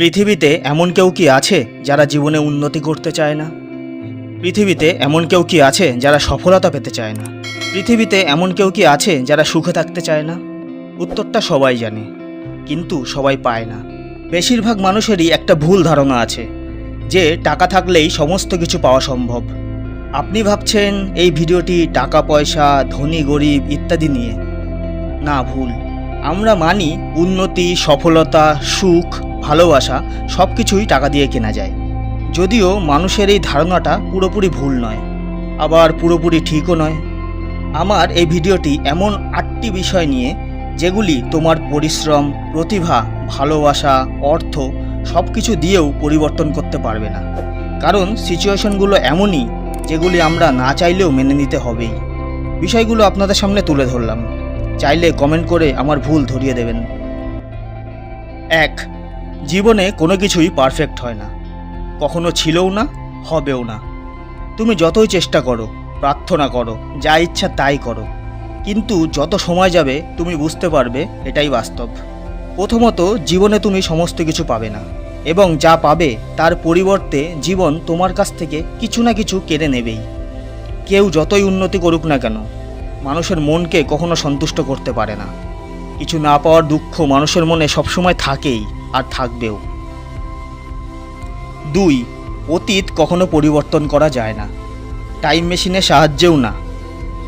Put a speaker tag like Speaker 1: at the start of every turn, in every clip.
Speaker 1: পৃথিবীতে এমন কেউ কি আছে যারা জীবনে উন্নতি করতে চায় না? পৃথিবীতে এমন কেউ কি আছে যারা সফলতা পেতে চায় না? পৃথিবীতে এমন কেউ কি আছে যারা সুখে থাকতে চায় না? উত্তরটা সবাই জানে, কিন্তু সবাই পায় না। বেশিরভাগ মানুষেরই একটা ভুল ধারণা আছে, যে টাকা থাকলেই সমস্ত কিছু পাওয়া সম্ভব। আপনি ভাবছেন এই ভিডিওটি টাকা, পয়সা, ধনী, গরিব ইত্যাদি নিয়ে। না, ভুল। আমরা মানি উন্নতি, সফলতা, সুখ ভালোবাসা সব কিছুই টাকা দিয়ে কেনা যায়। যদিও মানুষের এই ধারণাটা পুরোপুরি ভুল নয়, আবার পুরোপুরি ঠিকও নয়। আমার এই ভিডিওটি এমন আটটি বিষয় নিয়ে যেগুলি তোমার পরিশ্রম, প্রতিভা, ভালোবাসা, অর্থ সব কিছু দিয়েও পরিবর্তন করতে পারবে না। কারণ সিচুয়েশনগুলো এমনই যেগুলি আমরা না চাইলেও মেনে নিতে হবেই। বিষয়গুলো আপনাদের সামনে তুলে ধরলাম। চাইলে কমেন্ট করে আমার ভুল ধরিয়ে দেবেন। এক জীবনে কোনো কিছুই পারফেক্ট হয় না। কখনো ছিলও না, হবেও না। তুমি যতই চেষ্টা করো, প্রার্থনা করো, যা ইচ্ছা তাই করো। কিন্তু যত সময় যাবে, তুমি বুঝতে পারবে এটাই বাস্তব। প্রথমত, জীবনে তুমি সমস্ত কিছু পাবে না এবং যা পাবে, তার পরিবর্তে জীবন তোমার কাছ থেকে কিছু না কিছু কেড়ে নেবেই। কেউ যতই উন্নতি করুক না কেন, মানুষের মনকে কখনো সন্তুষ্ট করতে পারে না। কিছু না পাওয়ার দুঃখ মানুষের মনে সবসময় থাকেই। আর থাকবেও। দুই, অতীত কখনো পরিবর্তন করা যায় না। টাইম মেশিনের সাহায্যেও না।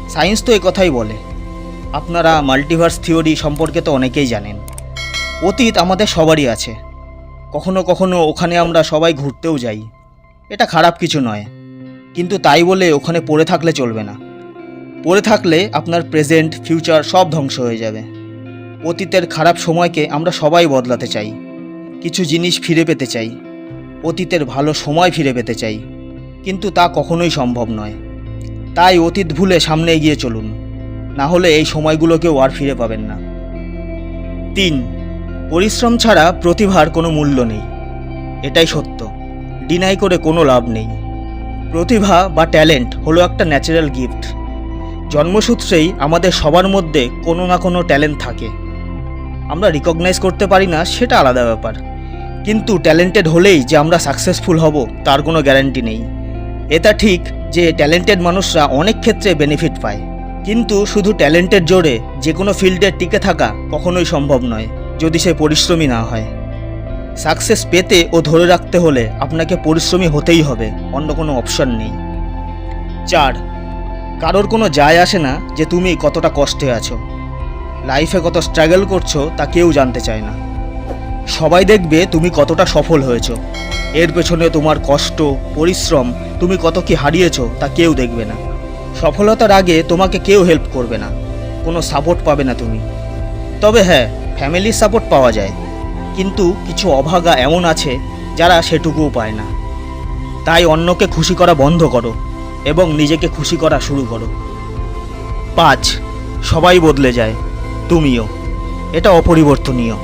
Speaker 1: সায়েন্স তো কথাই বলে। আপনারা মাল্টিভার্স থিওরি সম্পর্কে তো অনেকেই জানেন। অতীত আমাদের সবারই আছে। কখনো কখনো ওখানে আমরা সবাই ঘুরতেও যাই। এটা খারাপ কিছু নয়। কিন্তু তাই বলে ওখানে পড়ে থাকলে চলবে না। পড়ে থাকলে আপনার প্রেজেন্ট, ফিউচার সব ধ্বংস হয়ে যাবে। অতীতের খারাপ সময়কে আমরা সবাই বদলাতে চাই। কিছু জিনিস ফিরে পেতে চাই। অতীতের ভালো সময় ফিরে পেতে চাই। কিন্তু তা কখনোই সম্ভব নয়। তাই অতীত ভুলে সামনে এগিয়ে চলুন। না হলে এই সময়গুলোকেও আর ফিরে পাবেন না। তিন, পরিশ্রম ছাড়া প্রতিভার কোনো মূল্য নেই। এটাই সত্য। ডিনাই করে কোনো লাভ নেই। প্রতিভা বা ট্যালেন্ট হলো একটা ন্যাচারাল গিফট। জন্মসূত্রেই আমাদের সবার মধ্যে কোনো না কোনো ট্যালেন্ট থাকে। আমরা রিকগনাইজ করতে পারি না, সেটা আলাদা ব্যাপার। কিন্তু ট্যালেন্টেড হলেই যে আমরা সাকসেসফুল হব, তার কোনো গ্যারান্টি নেই। এটা ঠিক যে ট্যালেন্টেড মানুষরা অনেক ক্ষেত্রে বেনিফিট পায়। কিন্তু শুধু ট্যালেন্টের জোরে যে কোনো ফিল্ডে টিকে থাকা কখনোই সম্ভব নয়, যদি সে পরিশ্রমী না হয়। সাকসেস পেতে ও ধরে রাখতে হলে আপনাকে পরিশ্রমী হতেই হবে, অন্য কোনো অপশন নেই। চার, কারোর কোনো যায় আসে না যে তুমি কতটা কষ্টে আছো। লাইফে কত স্ট্রাগল করছ তা কেউ জানতে চায় না। সবাই দেখবে তুমি কতটা সফল হয়েছো। এর পেছনে তোমার কষ্ট, পরিশ্রম, তুমি কত কি হারিয়েছো তা কেউ দেখবে না। সফলতার আগে তোমাকে কেউ হেল্প করবে না। কোনো সাপোর্ট পাবে না তুমি। তবে হ্যাঁ ফ্যামিলির সাপোর্ট পাওয়া যায়। কিন্তু কিছু অভাগা এমন আছে যারা সেটুকুও পায় না। তাই অন্যকে খুশি করা বন্ধ করো এবং নিজেকে খুশি করা শুরু করো। পাঁচ, সবাই বদলে যায়। তুমিও। এটা অপরিবর্তনীয়।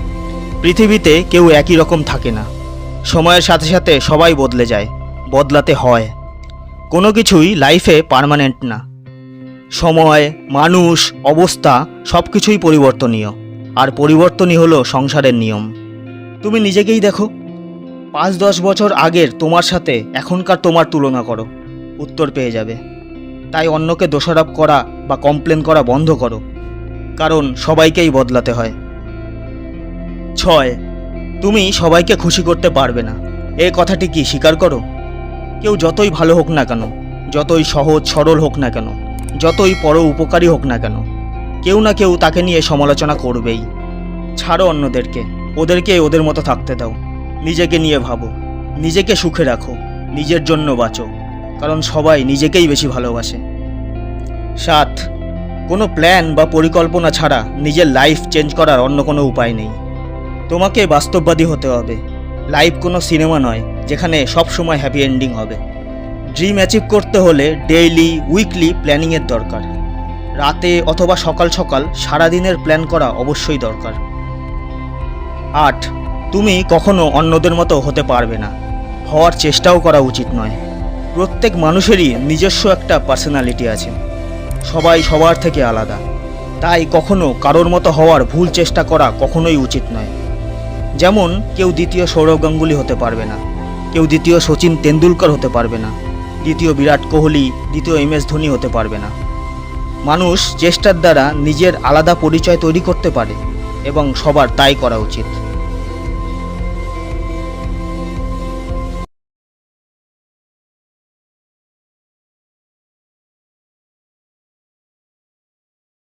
Speaker 1: পৃথিবীতে কেউ একই রকম থাকে না। সময়ের সাথে সাথে সবাই বদলে যায়, বদলাতে হয়। কোনো কিছুই লাইফে পার্মানেন্ট না। সময়, মানুষ, অবস্থা সব কিছুই পরিবর্তনীয়। আর পরিবর্তনই হলো সংসারের নিয়ম। তুমি নিজেকেই দেখো। পাঁচ দশ বছর আগের তোমার সাথে এখনকার তোমার তুলনা করো। উত্তর পেয়ে যাবে। তাই অন্যকে দোষারোপ করা বা কমপ্লেন করা বন্ধ করো। কারণ সবাইকেই বদলাতে হয়। ছয়, তুমি সবাইকে খুশি করতে পারবে না। এ কথাটি কি স্বীকার করো? কেউ যতই ভালো হোক না কেন, যতই সহজ, সরল হোক না কেন, যতই পর উপকারী হোক না কেন, কেউ না কেউ তাকে নিয়ে সমালোচনা করবেই। ছাড়ো অন্যদেরকে ওদেরকে ওদের মতো থাকতে দাও। নিজেকে নিয়ে ভাবো, নিজেকে সুখে রাখো, নিজের জন্য বাঁচো, কারণ সবাই নিজেকেই বেশি ভালোবাসে। সাত কোনো প্ল্যান বা পরিকল্পনা ছাড়া নিজের লাইফ চেঞ্জ করার অন্য কোনো উপায় নেই। তোমাকে বাস্তববাদী হতে হবে। লাইফ কোনো সিনেমা নয়, যেখানে সব সময় হ্যাপি এন্ডিং হবে। ড্রিম অ্যাচিভ করতে হলে ডেইলি উইকলি প্ল্যানিংয়ের দরকার। রাতে অথবা সকাল সকাল সারাদিনের প্ল্যান করা অবশ্যই দরকার। আট, তুমি কখনো অন্যদের মতো হতে পারবে না। হওয়ার চেষ্টাও করা উচিত নয়। প্রত্যেক মানুষেরই নিজস্ব একটা পার্সোনালিটি আছে। সবাই সবার থেকে আলাদা। তাই কখনো কারোর মতো হওয়ার ভুল চেষ্টা করা কখনোই উচিত নয়। যেমন, কেউ দ্বিতীয় সৌরভ গাঙ্গুলি হতে পারবে না। কেউ দ্বিতীয় সচিন তেন্ডুলকর হতে পারবে না। দ্বিতীয় বিরাট কোহলি, দ্বিতীয় এম এস ধোনি হতে পারবে না। মানুষ চেষ্টার দ্বারা নিজের আলাদা পরিচয় তৈরি করতে পারে এবং সবার তাই করা উচিত।